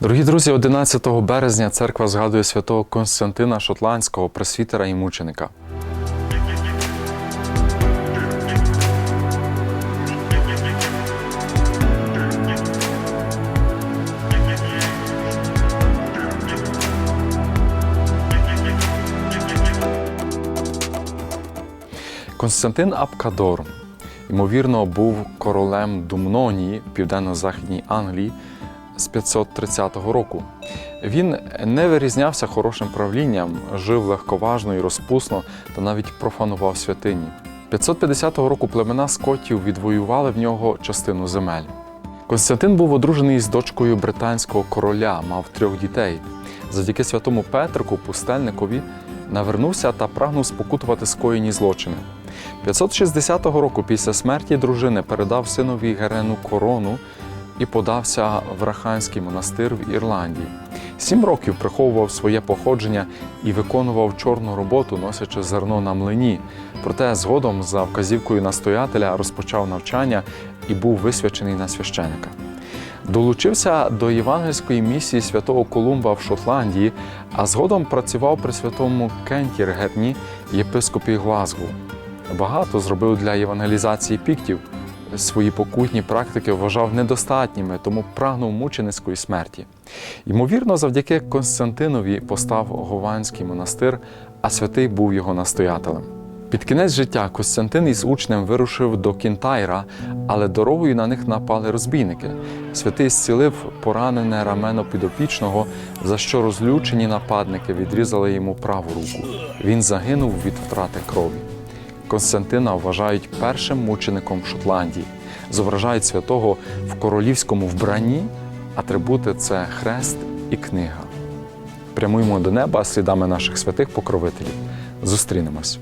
Дорогі друзі, 11 березня церква згадує святого Константина Шотландського, пресвітера і мученика. Константин Апкадор, ймовірно, був королем Думнонії в південно-західній Англії з 530 року. Він не вирізнявся хорошим правлінням, жив легковажно і розпусно та навіть профанував святині. 550 року племена скотів відвоювали в нього частину земель. Константин був одружений з дочкою британського короля, мав трьох дітей. Завдяки святому Петрику, пустельникові, навернувся та прагнув спокутувати скоєні злочини. 560 року після смерті дружини передав синові Герену корону і подався в Раханський монастир в Ірландії. Сім років приховував своє походження і виконував чорну роботу, носячи зерно на млині. Проте згодом, за вказівкою настоятеля, розпочав навчання і був висвячений на священика. Долучився до євангельської місії святого Колумба в Шотландії, а згодом працював при святому Кентіргетні, єпископі Глазгу. Багато зробив для євангелізації піктів. Свої покутні практики вважав недостатніми, тому прагнув мученицької смерті. Ймовірно, завдяки Константинові постав Гованський монастир, а святий був його настоятелем. Під кінець життя Костянтин із учнем вирушив до Кінтайра, але дорогою на них напали розбійники. Святий зцілив поранене рамено підопічного, за що розлючені нападники відрізали йому праву руку. Він загинув від втрати крові. Константина вважають першим мучеником Шотландії. Зображають святого в королівському вбранні, атрибути це хрест і книга. Прямуємо до неба слідами наших святих покровителів. Зустрінемось.